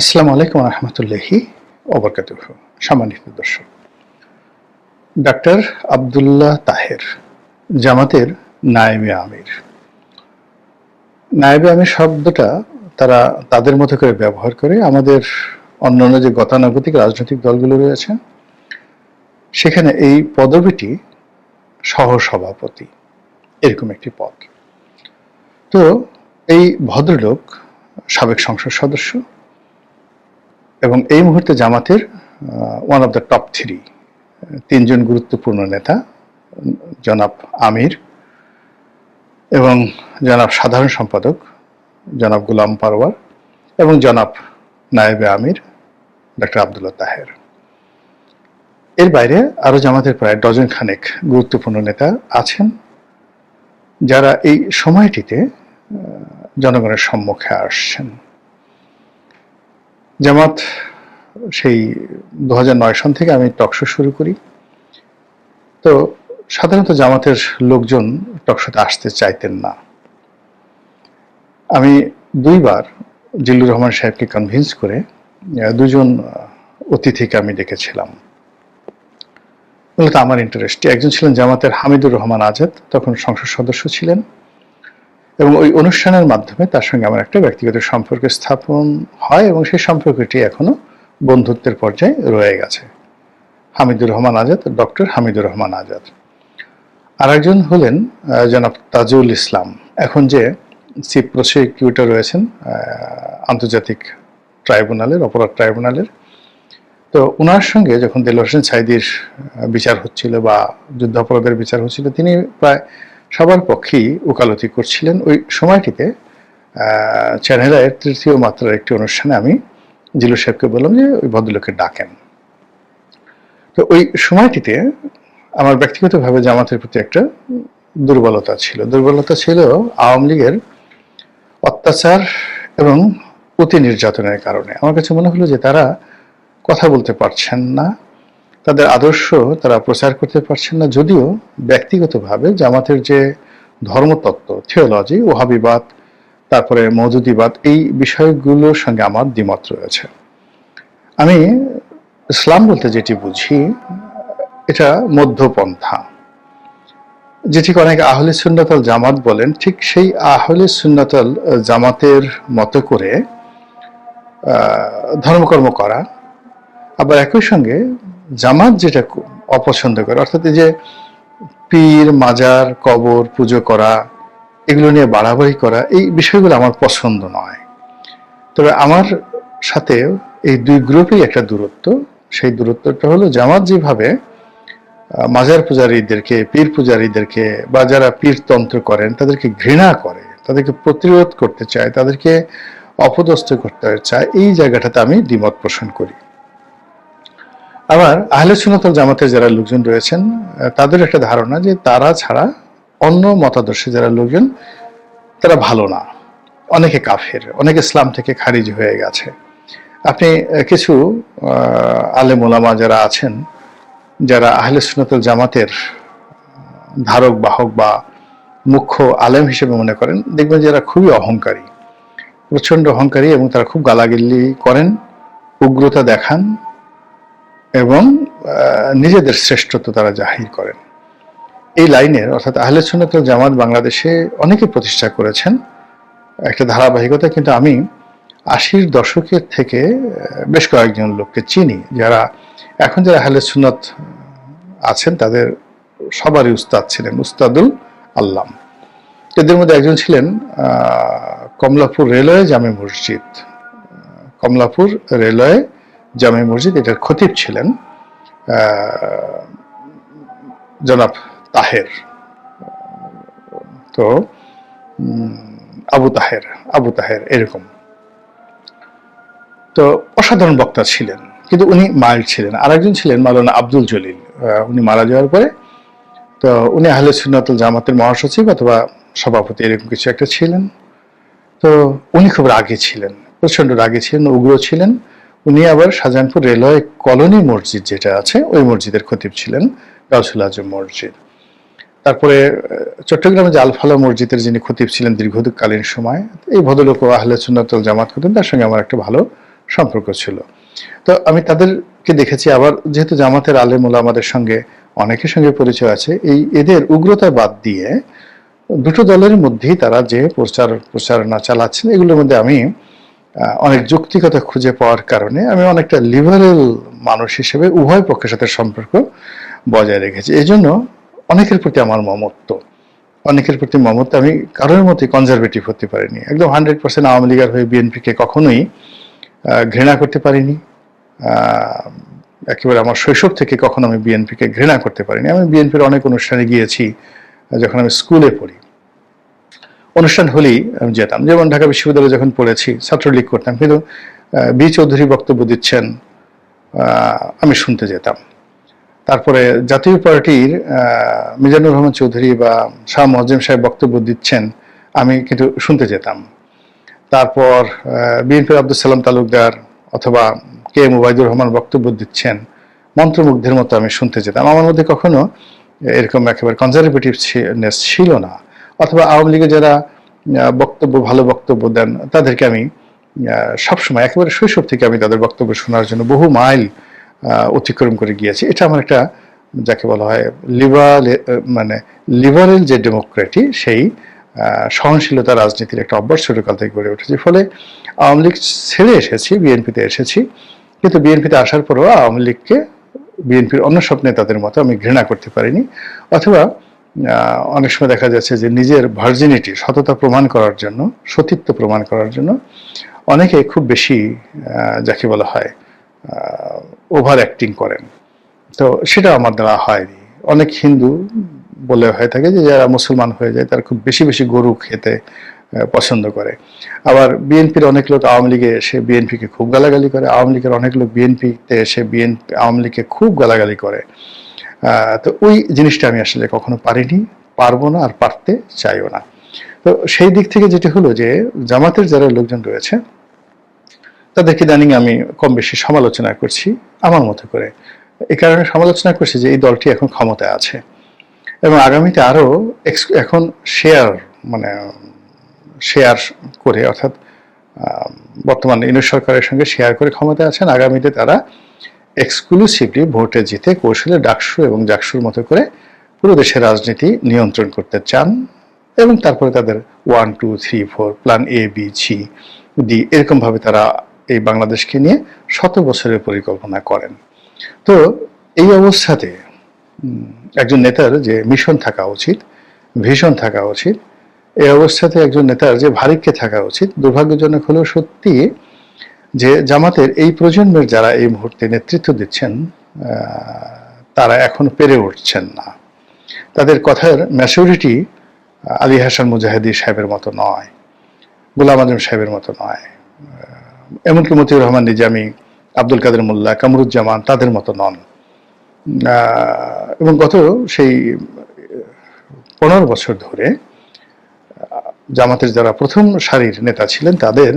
আসসালামু আলাইকুম রহমতুল্লাহি ওবরকাত সম্মানিত দর্শক, ডাক্তার আবদুল্লাহ তাহের, জামাতের নায়েবে আমির। নায়েবে আমির শব্দটা তারা তাদের মতো করে ব্যবহার করে আমাদের অন্যান্য যে গতানুগতিক রাজনৈতিক দলগুলো রয়েছে, সেখানে এই পদবিটি সহসভাপতি, এরকম একটি পদ। তো এই ভদ্রলোক সাবেক সংসদ সদস্য এবং এই মুহূর্তে জামাতের one of the top three তিনজন গুরুত্বপূর্ণ নেতা, জনাব আমির এবং জনাব সাধারণ সম্পাদক, জনাব গুলাম পারওয়ার এবং জনাব নায়েবে আমির ডক্টর আবদুল্লাহ তাহের। এর বাইরে আরও জামাতের প্রায় ডজন খানেক গুরুত্বপূর্ণ নেতা আছেন, যারা এই সময়টিতে জনগণের সম্মুখে আসছেন। জামাত, সেই দু হাজার নয় সন থেকে আমি টকশো শুরু করি। তো সাধারণত জামাতের লোকজন টকশোতে আসতে চাইতেন না। আমি দুইবার জিল্লুর রহমান সাহেবকে কনভিন্স করে দুজন অতিথিকে আমি ডেকেছিলাম। মূলত আমার ইন্টারেস্ট একজন ছিলেন জামাতের হামিদুর রহমান আজাদ, তখন সংসদ সদস্য ছিলেন। এবং ওই অনুষ্ঠানের মাধ্যমে তার সঙ্গে আমার একটা ব্যক্তিগত সম্পর্ক স্থাপন হয় এবং সেই সম্পর্কটি এখনও বন্ধুত্বের পর্যায়ে রয়ে গেছে। হামিদুর রহমান আজাদ, ডক্টর হামিদুর রহমান আজাদ। আর একজন হলেন জনাব তাজুল ইসলাম। এখন যে চিফ প্রসিকিউটর রয়েছেন আন্তর্জাতিক ট্রাইব্যুনালের, অপরাধ ট্রাইব্যুনালের, তো ওনার সঙ্গে যখন দেল হোসেন সাইদির বিচার হচ্ছিল বা যুদ্ধাপরাধের বিচার হচ্ছিল, তিনি প্রায় সবার পক্ষেই ওকালতি করছিলেন। ওই সময়টিতে চ্যানেলের তৃতীয় মাত্রার একটি অনুষ্ঠানে আমি জিলু সাহেবকে বললাম যে, ওই ভদ্রলোককে ডাকেন। তো ওই সময়টিতে আমার ব্যক্তিগতভাবে জামাতের প্রতি একটা দুর্বলতা ছিল। দুর্বলতা ছিল আওয়ামী লীগের অত্যাচার এবং অতি নির্যাতনের কারণে। আমার কাছে মনে হলো যে তারা কথা বলতে পারছেন না। তাদের আদর্শ তারা প্রচার করতে পারছেন না, যদিও ব্যক্তিগতভাবে জামাতের যে ধর্মতত্ত্ব থিওলজি ওহাবিবাদ, তারপরে মৌজুদিবাদ এই বিষয়গুলোর সঙ্গে আমার দ্বিমত রয়েছে। আমি ইসলাম বলতে যেটি বুঝি, এটা মধ্যপন্থা। যেটিকে অনেকে আহলে সুন্নাতল জামাত বলেন, ঠিক সেই আহলে সুন্নাতল জামাতের মতো করে ধর্মকর্ম করা। আবার একই সঙ্গে জামাত যেটা অপছন্দ করে, অর্থাৎ এই যে পীর, মাজার, কবর, পুজো করা, এগুলো নিয়ে বাড়াবাড়ি করা, এই বিষয়গুলো আমার পছন্দ নয়। তবে আমার সাথে এই দুই গ্রুপেই একটা দূরত্ব। সেই দূরত্বটা হলো জামাত যেভাবে মাজার পূজারীদেরকে, পীর পূজারীদেরকে বা যারা পীরতন্ত্র করেন, তাদেরকে ঘৃণা করে, তাদেরকে প্রতিরোধ করতে চায়, তাদেরকে অপদস্থ করতে চায়, এই জায়গাটাতে আমি দ্বিমত পোষণ করি। আবার আহলে সুন্নতল জামাতের যারা লোকজন রয়েছেন তাদের একটা ধারণা যে তারা ছাড়া অন্য মতাদর্শে যারা লোকজন, তারা ভালো না। অনেকে কাফের, অনেকে ইসলাম থেকে খারিজ হয়ে গেছে। আপনি কিছু আলেম ওলামা যারা আছেন, যারা আহলে সুন্নতল জামাতের ধারক, বাহক বা মুখ্য আলেম হিসেবে মনে করেন, দেখবেন যারা খুবই অহংকারী। প্রচণ্ড অহংকারী এবং তারা খুব গালাগিল্লি করেন, উগ্রতা দেখান এবং নিজেদের শ্রেষ্ঠত্ব তারা জাহির করেন। এই লাইনের, অর্থাৎ আহলে সুন্নতুল জামাত বাংলাদেশে অনেকে প্রতিষ্ঠা করেছেন। একটা ধারাবাহিকতা কিন্তু আমি আশির দশকের থেকে বেশ কয়েকজন লোককে চিনি, যারা এখন যারা আহলে সুন্নত আছেন, তাদের সবারই উস্তাদ ছিলেন উস্তাদুল আল্লাম। এদের মধ্যে একজন ছিলেন কমলাপুর রেলওয়ে জামে মসজিদ। কমলাপুর রেলওয়ে জামে মসজিদ এটার খতিব ছিলেন জনাব তাহের। তো আবু তাহের আবু তাহের এরকম। তো, অসাধারণ বক্তা ছিলেন, কিন্তু উনি মাইল্ড ছিলেন। আরেকজন ছিলেন মালানা আব্দুল জলিল উনি মারা যাওয়ার পরে, তো উনি আহলে সুন্নাতুল জামাতের মহাসচিব অথবা সভাপতি, এরকম কিছু একটা ছিলেন। তো, উনি খুব রাগে ছিলেন প্রচণ্ড রাগে ছিলেন, উগ্র ছিলেন। উনি আবার শাহজাহানপুর রেলওয়ে কলোনি মসজিদ যেটা আছে, ওই মসজিদের খতিব ছিলেন, গাউসুল আজম মসজিদ। তারপরে চট্টগ্রামে যে আলফালা মসজিদের যিনি খতিব ছিলেন দীর্ঘকালীন সময়, এই ভদ্রলোক আহলে সুন্নাতুল জামাত হতেন, তার সঙ্গে আমার একটা ভালো সম্পর্ক ছিল। তো আমি তাদেরকে দেখেছি, আবার যেহেতু জামাতের আলেম আমাদের সঙ্গে অনেকের সঙ্গে পরিচয় আছে, এই এদের উগ্রতা বাদ দিয়ে দুটো দলের মধ্যেই তারা যে প্রচার প্রচারণা চালাচ্ছেন, এগুলোর মধ্যে আমি অনেক যৌক্তিকতা খুঁজে পাওয়ার কারণে আমি অনেকটা লিবারেল মানুষ হিসেবে উভয় পক্ষের সাথে সম্পর্ক বজায় রেখেছি। এই জন্য অনেকের প্রতি আমার মমত্ব, অনেকের প্রতি মমত্ব আমি কারোর মধ্যে কনজারভেটিভ হতে পারিনি। একদম হান্ড্রেড পার্সেন্ট আওয়ামী লীগের হয়ে বিএনপিকে কখনোই ঘৃণা করতে পারিনি। একেবারে আমার শৈশব থেকে কখনো আমি বিএনপিকে ঘৃণা করতে পারিনি। আমি বিএনপির অনেক অনুষ্ঠানে গিয়েছি যখন আমি স্কুলে পড়ি। অনুষ্ঠান হলেই আমি যেতাম। যেমন ঢাকা বিশ্ববিদ্যালয়ে যখন পড়েছি, ছাত্রলীগ করতাম, কিন্তু বি চৌধুরী বক্তব্য দিচ্ছেন আমি শুনতে যেতাম। তারপরে জাতীয় পার্টির মিজানুর রহমান চৌধুরী বা শাহ মহজিম সাহেব বক্তব্য দিচ্ছেন, আমি কিন্তু শুনতে যেতাম। তারপর বিএনপির আব্দুল সালাম তালুকদার অথবা কে এম ওবায়দুর রহমান বক্তব্য দিচ্ছেন, মন্ত্রমুগ্ধের মতো আমি শুনতে যেতাম। আমার মধ্যে কখনো এরকম একেবারে কনজারভেটিভনেস ছিল না। অথবা আওয়ামী লীগের যারা বক্তব্য, ভালো বক্তব্য দেন, তাদেরকে আমি সবসময়, একেবারে শৈশব থেকে আমি তাদের বক্তব্য শোনার জন্য বহু মাইল অতিক্রম করে গিয়েছি। এটা আমার একটা, যাকে বলা হয় লিবারেল মানে লিবারেল যে ডেমোক্রেটি সেই সহনশীলতা রাজনীতির একটা অভ্যাস ছোটকাল থেকে গড়ে উঠেছে। ফলে আওয়ামী লীগ ছেড়ে এসেছি বিএনপিতে এসেছি। কিন্তু বিএনপিতে আসার পরও আওয়ামী লীগকে বিএনপির অন্য সব নেতাদের মতো আমি ঘৃণা করতে পারিনি। অথবা অনেক সময় দেখা যাচ্ছে যে নিজের ভার্জিনিটি সততা প্রমাণ করার জন্য, সতীত্ব প্রমাণ করার জন্য অনেকে খুব বেশি যাকে বলা হয় ওভার অ্যাক্টিং করেন। তো সেটা আমার দ্বারা হয়নি। অনেক হিন্দু বলে হয়ে থাকে যে যারা মুসলমান হয়ে যায় তারা খুব বেশি বেশি গরু খেতে পছন্দ করে। আবার বিএনপির অনেক লোক আওয়ামী লীগে এসে বিএনপিকে খুব গালাগালি করে। আওয়ামী লীগের অনেক লোক বিএনপিতে এসে বিএনপি আওয়ামী লীগকে খুব গালাগালি করে। তো ওই জিনিসটা আমি আসলে কখনো পারিনি, পারব না আর পারতে চাইও না। তো সেই দিক থেকে যেটি হলো যে, জামাতের যারা লোকজন রয়েছে, তাদেরকে ইদানিং আমি কম বেশি সমালোচনা করছি, আমার মতো করে। এই কারণে সমালোচনা করছি যে, এই দলটি এখন ক্ষমতায় আছে। এবং আগামীতে আরও এক্স- এখন শেয়ার মানে শেয়ার করে, অর্থাৎ বর্তমান ইউনিট সরকারের সঙ্গে শেয়ার করে ক্ষমতায় আছেন। আগামীতে তারা এক্সক্লুসিভলি ভোটে জিতে কৌশলে ডাকসু এবং জাকসুর মতো করে পুরো দেশের রাজনীতি নিয়ন্ত্রণ করতে চান এবং তারপরে তাদের one two three four plan A B C D এরকমভাবে তারা এই বাংলাদেশকে নিয়ে শত বছরের পরিকল্পনা করেন। তো এই অবস্থাতে একজন নেতার যে মিশন থাকা উচিত ভিশন থাকা উচিত, এই অবস্থাতে একজন নেতার যে ভারিক্যে থাকা উচিত, দুর্ভাগ্যজনক হলেও সত্যি যে জামাতের এই প্রজন্মের যারা এই মুহূর্তে নেতৃত্ব দিচ্ছেন তারা এখন পেরে উঠছেন না। তাদের কথার ম্যাচুরিটি আলী হাসান মুজাহিদি সাহেবের মতো নয়, গোলাম আজম সাহেবের মতো নয় এমনকি মতিউর রহমান নিজামি, আব্দুল কাদের মোল্লা, কামরুজ্জামান তাদের মতো নন। এবং গত সেই পনেরো বছর ধরে জামাতের যারা প্রথম সারির নেতা ছিলেন তাদের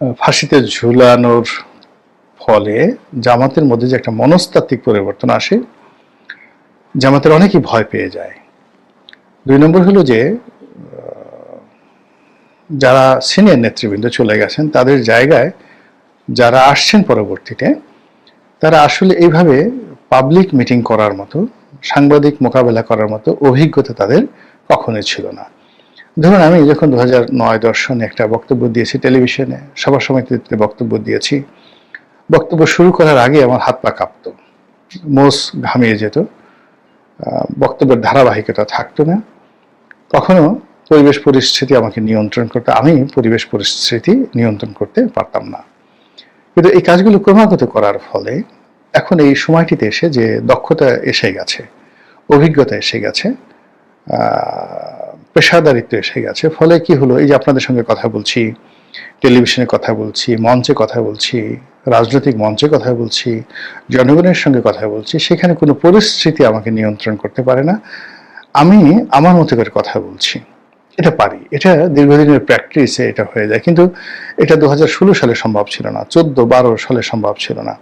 ফাঁসিতে ঝুলানোর ফলে জামাতের মধ্যে যে একটা মনস্তাত্ত্বিক পরিবর্তন আসে, জামাতের অনেকেই ভয় পেয়ে যায়। দুই নম্বর হলো যে যারা সিনিয়র নেতৃবৃন্দ চলে গেছেন, তাদের জায়গায় যারা আসছেন পরবর্তীতে, তারা আসলে এইভাবে পাবলিক মিটিং করার মতো, সাংবাদিক মোকাবেলা করার মতো অভিজ্ঞতা তাদের কখনোই ছিল না। ধরুন, আমি যখন দু হাজার নয় দর্শনে একটা বক্তব্য দিয়েছি টেলিভিশনে, সবার সমিতিতে বক্তব্য দিয়েছি। বক্তব্য শুরু করার আগে আমার হাত পা কাঁপতো, মোষ ঘামিয়ে যেত বক্তব্যের ধারাবাহিকতা থাকতো না। কখনো পরিবেশ পরিস্থিতি আমাকে নিয়ন্ত্রণ করতে, আমি পরিবেশ পরিস্থিতি নিয়ন্ত্রণ করতে পারতাম না। কিন্তু এই কাজগুলো ক্রমাগত করার ফলে এখন এই সময়টিতে এসে যে দক্ষতা এসে গেছে, অভিজ্ঞতা এসে গেছে পেশাদারিত্ব এসে গেছে। ফলে কি হলো? এই যে আপনাদের সঙ্গে কথা বলছি, টেলিভিশনে কথা বলছি, মঞ্চে কথা বলছি, রাজনৈতিক মঞ্চে কথা বলছি, জনগণের সঙ্গে কথা বলছি, সেখানে কোনো পরিস্থিতি আমাকে নিয়ন্ত্রণ করতে পারে না। আমি আমার মতো করে কথা বলছি। এটা পারি। এটা দীর্ঘদিনের প্র্যাকটিসে এটা হয়ে যায়। কিন্তু এটা দু হাজার ষোলো সালে সম্ভব ছিল না। চোদ্দ বারো সালে সম্ভব ছিল না।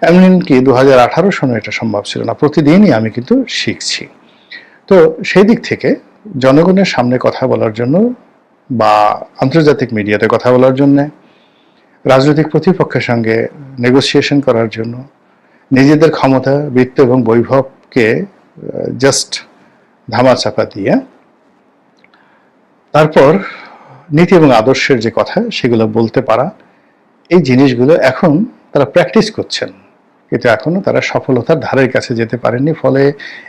এমনকি দু হাজার আঠারো সনে এটা সম্ভব ছিল না। প্রতিদিনই আমি কিন্তু শিখছি। তো সেই দিক থেকে জনগণের সামনে কথা বলার জন্য বা আন্তর্জাতিক মিডিয়াতে কথা বলার জন্য, রাজনৈতিক প্রতিপক্ষের সঙ্গে নেগোসিয়েশন করার জন্য, নিজেদের ক্ষমতা, বৃত্ত এবং বৈভবকে জাস্ট ধামাচাপা দিয়ে, তারপর নীতি এবং আদর্শের যে কথা সেগুলো বলতে পারা, এই জিনিসগুলো এখন তারা প্র্যাকটিস করছেন। কিন্তু এখনও তারা সফলতার ধারের কাছে যেতে পারেননি। ফলে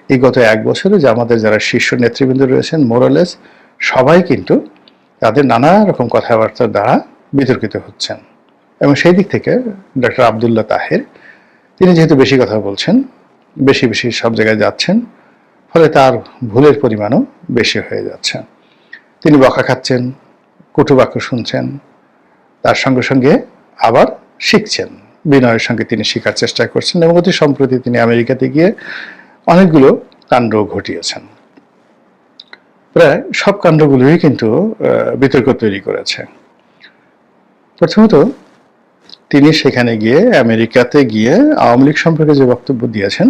এই গত এক বছরে যে আমাদের যারা শীর্ষ নেতৃবৃন্দ রয়েছেন মোরালেস সবাই কিন্তু তাদের নানা রকম কথাবার্তার দ্বারা বিতর্কিত হচ্ছেন। এবং সেই দিক থেকে ডক্টর আবদুল্লাহ তাহের, তিনি যেহেতু বেশি কথা বলছেন, বেশি বেশি সব জায়গায় যাচ্ছেন, ফলে তার ভুলের পরিমাণও বেশি হয়ে যাচ্ছে। তিনি বকা খাচ্ছেন কটুবাক্য শুনছেন, তার সঙ্গে সঙ্গে আবার শিখছেন। বিনয়ের সঙ্গে তিনি শেখার চেষ্টা করছেন এবং অতি সম্প্রতি তিনি আমেরিকাতে গিয়ে অনেকগুলো কাণ্ড ঘটিয়েছেন। প্রায় সব কাণ্ডগুলোই কিন্তু বিতর্ক তৈরি করেছে। প্রথমত, তিনি সেখানে গিয়ে আমেরিকাতে গিয়ে আওয়ামী লীগ সম্পর্কে যে বক্তব্য দিয়েছেন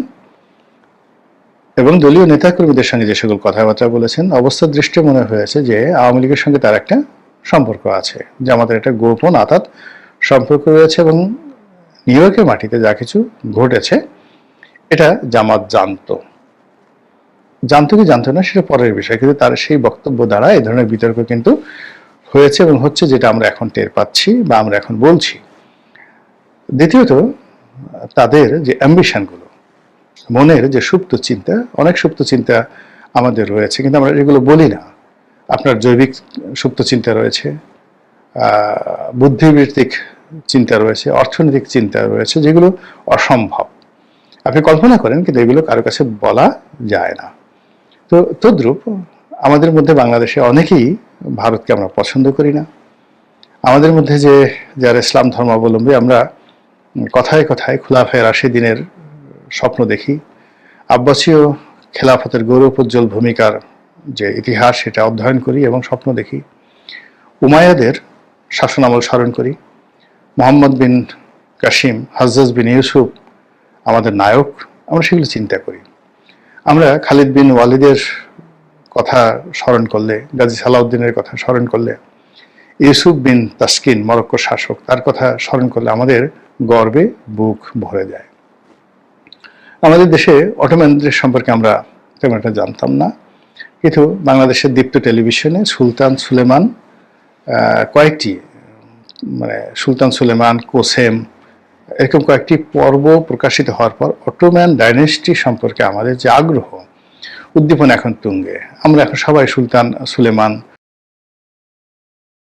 এবং দলীয় নেতাকর্মীদের সঙ্গে যে সকল কথাবার্তা বলেছেন অবস্থার দৃষ্টি মনে হয়েছে যে আওয়ামী লীগের সঙ্গে তার একটা সম্পর্ক আছে, যে আমাদের একটা গোপন আতাত সম্পর্ক রয়েছে এবং নিউ ইয়র্কের মাটিতে যা কিছু ঘটেছে, এটা জামাত জানতো। জানতো কি জানতো না, সেটা পরের বিষয়। কিন্তু তার সেই বক্তব্য দ্বারা এই ধরনের বিতর্ক কিন্তু হয়েছে এবং হচ্ছে যেটা আমরা এখন টের পাচ্ছি বা আমরা এখন বলছি। দ্বিতীয়ত, তাদের যে অ্যাম্বিশনগুলো, মনের যে সুপ্ত চিন্তা, অনেক সুপ্ত চিন্তা আমাদের রয়েছে, কিন্তু আমরা এগুলো বলি না। আপনার জৈবিক সুপ্ত চিন্তা রয়েছে বুদ্ধিবৃত্তিক চিন্তা রয়েছে, অর্থনৈতিক চিন্তা রয়েছে যেগুলো অসম্ভব। আপনি কল্পনা করেন কিন্তু এগুলো কারও কাছে বলা যায় না। তো তদ্রূপ আমাদের মধ্যে বাংলাদেশে অনেকেই ভারতকে আমরা পছন্দ করি না। আমাদের মধ্যে যে যারা ইসলাম ধর্মাবলম্বী, আমরা কথায় কথায় খুলাফায় রাশিদিনের স্বপ্ন দেখি। আব্বাসীয় খেলাফতের গৌরবোজ্জ্বল ভূমিকার যে ইতিহাস, সেটা অধ্যয়ন করি এবং স্বপ্ন দেখি। উমায়াদের শাসনামল স্মরণ করি। মোহাম্মদ বিন কাসিম হাজ্জাজ বিন ইউসুফ, আমাদের নায়ক, আমরা সেগুলো চিন্তা করি। আমরা খালিদ বিন ওয়ালিদের কথা স্মরণ করলে, গাজী সালাউদ্দিনের কথা স্মরণ করলে, ইউসুফ বিন তাসকিন মরক্কো শাসক, তার কথা স্মরণ করলে আমাদের গর্বে বুক ভরে যায়। আমাদের দেশে অটোম্যানদের সম্পর্কে আমরা তেমন একটা জানতাম না। কিন্তু বাংলাদেশের দীপ্ত টেলিভিশনে সুলতান সুলেমান কয়েকটি মানে সুলতান সুলেমান, কোসেম, এরকম কয়েকটি পর্ব প্রকাশিত হওয়ার পর অটোম্যান ডাইনেস্টি সম্পর্কে আমাদের যে আগ্রহ, উদ্দীপনা এখন তুঙ্গে। আমরা এখন সবাই সুলতান সুলেমান